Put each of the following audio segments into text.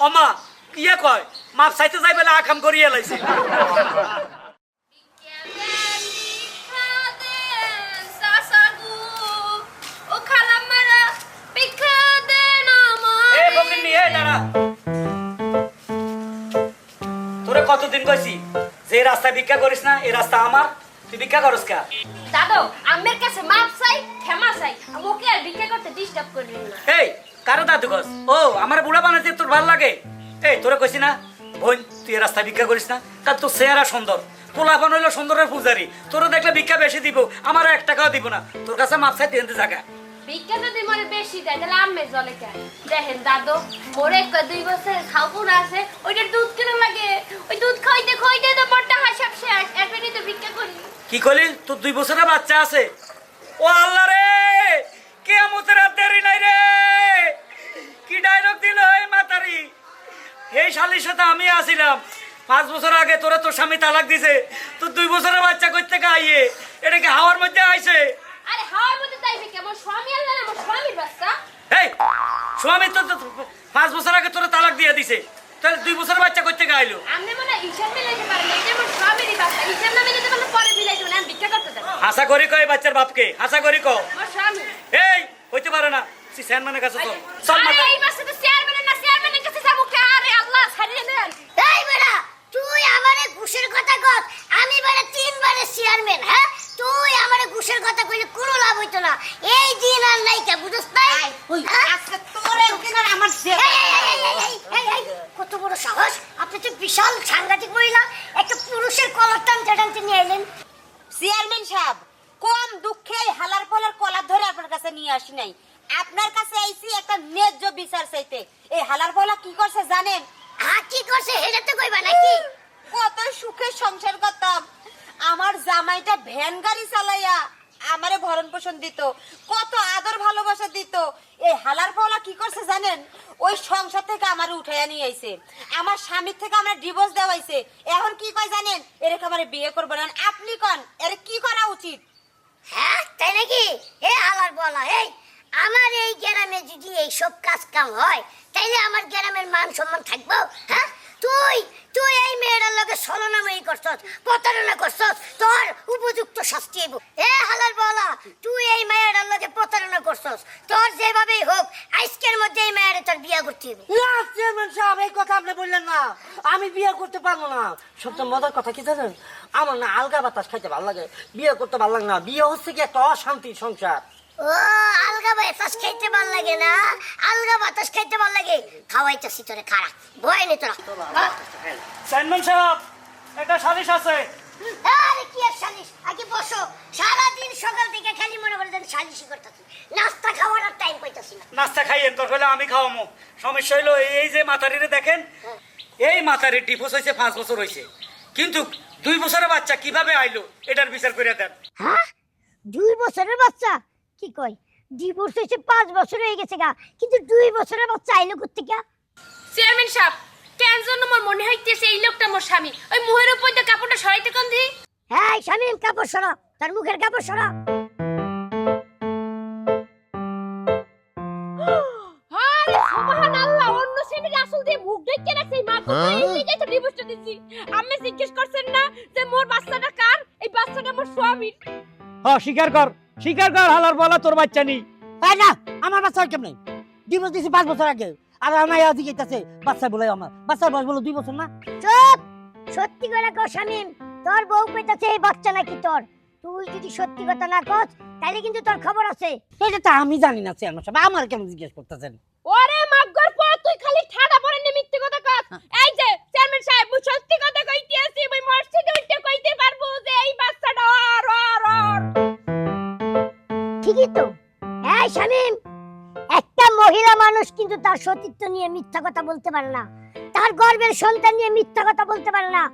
অমা ইয়ে কয় মাপ চাইতে যাই বেলা আকাম করিয়ে লাইছে। তোরে কতদিন কইছি যে এই রাস্তায় ভিক্ষা করিস না এই রাস্তা আমার তুই ভিক্ষা করস কা? দাদু আমের কাছে মাপ চাই ক্ষমা চাই আমাকে আর ভিক্ষা করতে ডিস্টার্ব করবেন না। এই কারও দাদু কস ও আমার বুড়া বানাতে তোর ভালো লাগে? এই তোরে কইছি না বোন তুই এই রাস্তায় ভিক্ষা করিস না। কারণ তোর চেহারা সুন্দর। পোলাপান হইল সুন্দরের পূজারি। তোর দেখলে ভিক্ষা বেশি দিব আমার এক টাকাও দিব না। তোর কাছে মাপ চাই দিতে জায়গা ভিক্ষা যদি মরে বেশি দেয় তাহলে আমের জলে কেন দেখেন দাদু মোরে এক দুই বছর খাওয়া আছে ওইটার দুধ কিনে লাগে? ওই দুধ খাইতে খাইতে তো বড়টা হাসাব শেষ এরপরই তো ভিক্ষা করি। কি করলি তোর দুই বছরের বাচ্চা আছে। ও আল্লাহ রে! কে আমতের আর দেরি নাই রে! ডায়লগ দিল এই মাতারি এই শালির সাথে আমি আসিলাম পাঁচ বছর আগে তোরা তোর স্বামী তালাক দিছে। তোর দুই বছরের বাচ্চা কই থেকে আইয়ে এটা কি হাওয়ার মধ্যে আইছে? আরে হাওয়ার মধ্যে স্বামী আল্লাহ আমার স্বামীর বাচ্চা। এই স্বামী তো তো পাঁচ বছর আগে তোরা তালাক দিয়ে দিছে। তাহলে দুই বছরের বাচ্চা কই থেকে আইলো। মনে হিসাব মিলাইতে পারেন না, এটা আমার স্বামীরই বাচ্চা। হিসাব না মিলাইতে পারলে পরে মিলাইতে পারেন আমি ভিক্ষা করতে দেবো আশা করি কয় বাচ্চার বাপকে? আশা করি ক আমার স্বামী। এই হইতে পারে না। চেয়ারম্যানের কাছে চল চল মাথা এই মাসে তো চেয়ারম্যানের না চেয়ারম্যানের কাছে যাব কে? আরে আল্লাহ ছাড়িয়ে দেন। এই বেড়া তুই আমারে ঘুষের কথা কর আমি বেড়া তিনবারের চেয়ারম্যান হ্যাঁ? তুই আমারে ঘুষের কথা কইলে কোনো লাভ হইতো না। এই দিন আর নাই কে বুঝছ তাই ওই হ্যাঁ? আজকে তোর একদিন আর আমার কত বড় সাহস। আপনি তো বিশাল সাংঘাতিক মহিলা। একটা পুরুষের কলার টানতে টানতে নিয়ে এলেন। চেয়ারম্যান সাহেব কম দুঃখে হালার পালার কলার ধরে আপনার কাছে নিয়ে আসি নাই। আপনার কাছে আইছি একটা ন্যায্য বিচার চাইতে। এই হালার পালা কি করছে জানেন? হ্যাঁ কি করছে হেটা তো কইবা নাকি? কত সুখে সংসার করতাম। আমার জামাইটা ভ্যান গাড়ি চালাইয়া আমারে ভরণ পোষণ দিত কত আদর ভালোবাসা দিত। এই হালার পাওলা কি করছে জানেন? ওই সংসার থেকে আমার উঠাইয়া নিয়ে আইছে। আমার স্বামীর থেকে আমরা ডিভোর্স দেওয়াইছে এখন কি কয় জানেন? এরকম আমার বিয়ে করব না। আপনি কন এর কি করা উচিত? হ্যাঁ তাই নাকি? হে হালার বলা এই আমার এই গ্রামে যদি এই সব কাজ কাম হয়, তাইলে আমার গ্রামের মান সম্মান থাকব হ্যাঁ? তুই তুই এই মেয়েটার লগে ছলনাময়ী করছস, প্রতারণা করছস, তোর উপযুক্ত শাস্তি হইব। এ হালার বলা, তুই এই মেয়েটার লগে প্রতারণা করছস, তোর যেভাবেই হোক, আজকের মধ্যে এই মেয়েটা তোর বিয়ে করতে হইব। না, চেয়ারম্যান সাহেব, এই কথা আপনি বললেন না। আমি বিয়ে করতে পারব না। সবচেয়ে মজার কথা কি জানেন? আমার না আলগা বাতাস খাইতে ভালো লাগে। বিয়ে করতে ভালো লাগে না। বিয়ে হচ্ছে কি একটা অশান্তির সংসার। ও আলগা বাতাস খাইতে ভালো লাগে না? আলগা বাতাস খাইতে ভালো লাগে। খাওয়াইতেছি তোরে খারাপ ভয় নেই তোরা। হ্যাঁ? চেয়ারম্যান সাহেব একটা সালিশ আছে। আরে কি আর সালিশ? আগে বসো। সারাদিন সকাল থেকে খালি মনে করে যেন সালিশই করতেছি। নাস্তা খাওয়ার আর টাইম পাইতেছি না। নাস্তা খাইয়েন তোর হলে আমি খাওয়ামো। সমস্যা হইল এই যে মাতারিরে দেখেন এই মাতারির ডিভোর্স হয়েছে পাঁচ বছর হয়েছে কিন্তু দুই বছরের বাচ্চা কীভাবে আইলো এটার বিচার করে দেন। হ্যাঁ? দুই বছরের বাচ্চা? কি কয়? ডিভোর্স হয়েছে পাঁচ বছর হয়ে গেছে গা। কিন্তু দুই বছরের বাচ্চা আইলো করতে গা চেয়ারম্যান সাহেব কেন জন্য আমার মনে হইতেছে এই লোকটা আমার স্বামী? ওই মুহের উপর দিয়ে কাপড়টা সরাইতে কোন দি? হ্যাঁ শামিম কাপড় সরা। তার মুখের কাপড় সরা। আরে সুবহানাল্লাহ অন্য স্বামীর আসল দিয়ে মুখ ঢেকে রাখছে এই মা কোথায় এই লেগে তো দিছি? আমি জিজ্ঞেস করছেন না যে মোর বাচ্চাটা কার? এই বাচ্চাটা আমার স্বামীর। হ্যাঁ স্বীকার কর। স্বীকার কর হালার বলা তোর বাচ্চা নেই। তাই না আমার বাচ্চা কেমন ডিভোর্স দিয়েছি পাঁচ বছর আগে। আর আমার বাচ্চা বলে আমার। বাচ্চা বয়স বলো দুই বছর না? চুপ! সত্যি করে শামিম তোর বউ কইতাছে এই বাচ্চা নাকি তোর। তুই যদি সত্যি কথা না কস তাহলে কিন্তু তোর খবর আছে। এটা তো আমি জানি না চেয়ারম্যান সাহেব। আমার কেন জিজ্ঞেস করতেছেন? ওরে এই শামিম একটা মহিলা মানুষ কিন্তু তার সতীত্ব নিয়ে মিথ্যা কথা বলতে পারে না। তার গর্বের সন্তান নিয়ে মিথ্যা কথা বলতে পারে না।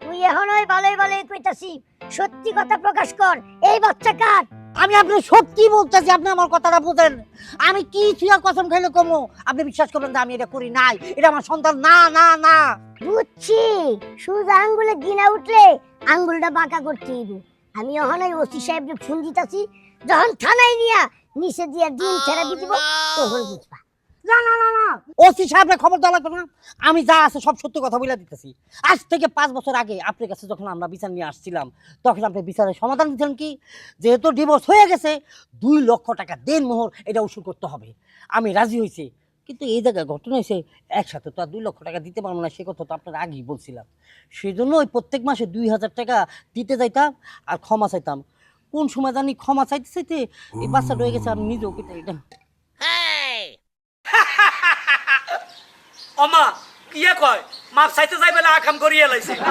তুই এখন ওই ভালোই ভালোই কইতাছি সত্যি কথা প্রকাশ কর এই বাচ্চা কার? আমি আপনি সত্যি বলতেছি আপনি আমার কথাটা বুঝেন। আমি কি ছুঁয়া কসম খাইলে কমো? আপনি বিশ্বাস করবেন যে আমি এটা করি নাই। এটা আমার সন্তান না না না। বুঝছি শুধু আঙ্গুলে গিনা উঠলে আঙ্গুলটা বাঁকা করতে আমি ওই ওসি সাহেবকে ফোন দিতাছি যখন থানায় নিয়া নিচে দিয়া দিন থেরাপি দিব তখন বুঝবা। না না না না। ওসি সাহেবের খবর দেওয়া লাগবে না। আমি যা আছে সব সত্য কথা বলে দিতেছি। আজ থেকে পাঁচ বছর আগে আপনার কাছে যখন আমরা বিচার নিয়ে আসছিলাম তখন আপনি বিচারের সমাধান দিচ্ছেন কি? যেহেতু ডিভোর্স হয়ে গেছে দুই লক্ষ টাকা দেন মোহর এটা উসুল করতে হবে। আমি রাজি হয়েছি। কিন্তু এই জায়গায় ঘটনা হয়েছে একসাথে তো আর দুই লক্ষ টাকা দিতে পারব না সে কথা তো আপনার আগেই বলছিলাম। সেই জন্য ওই প্রত্যেক মাসে দুই হাজার টাকা দিতে যাইতাম আর ক্ষমা চাইতাম। কোন সময় জানি ক্ষমা চাইতে চাইতে এই বাচ্চা রয়ে গেছে আমি নিজেও কেটে এটা অমা কি কয় মাপ চাইতে যাই বেলা আকাম করিয়া লাইছে।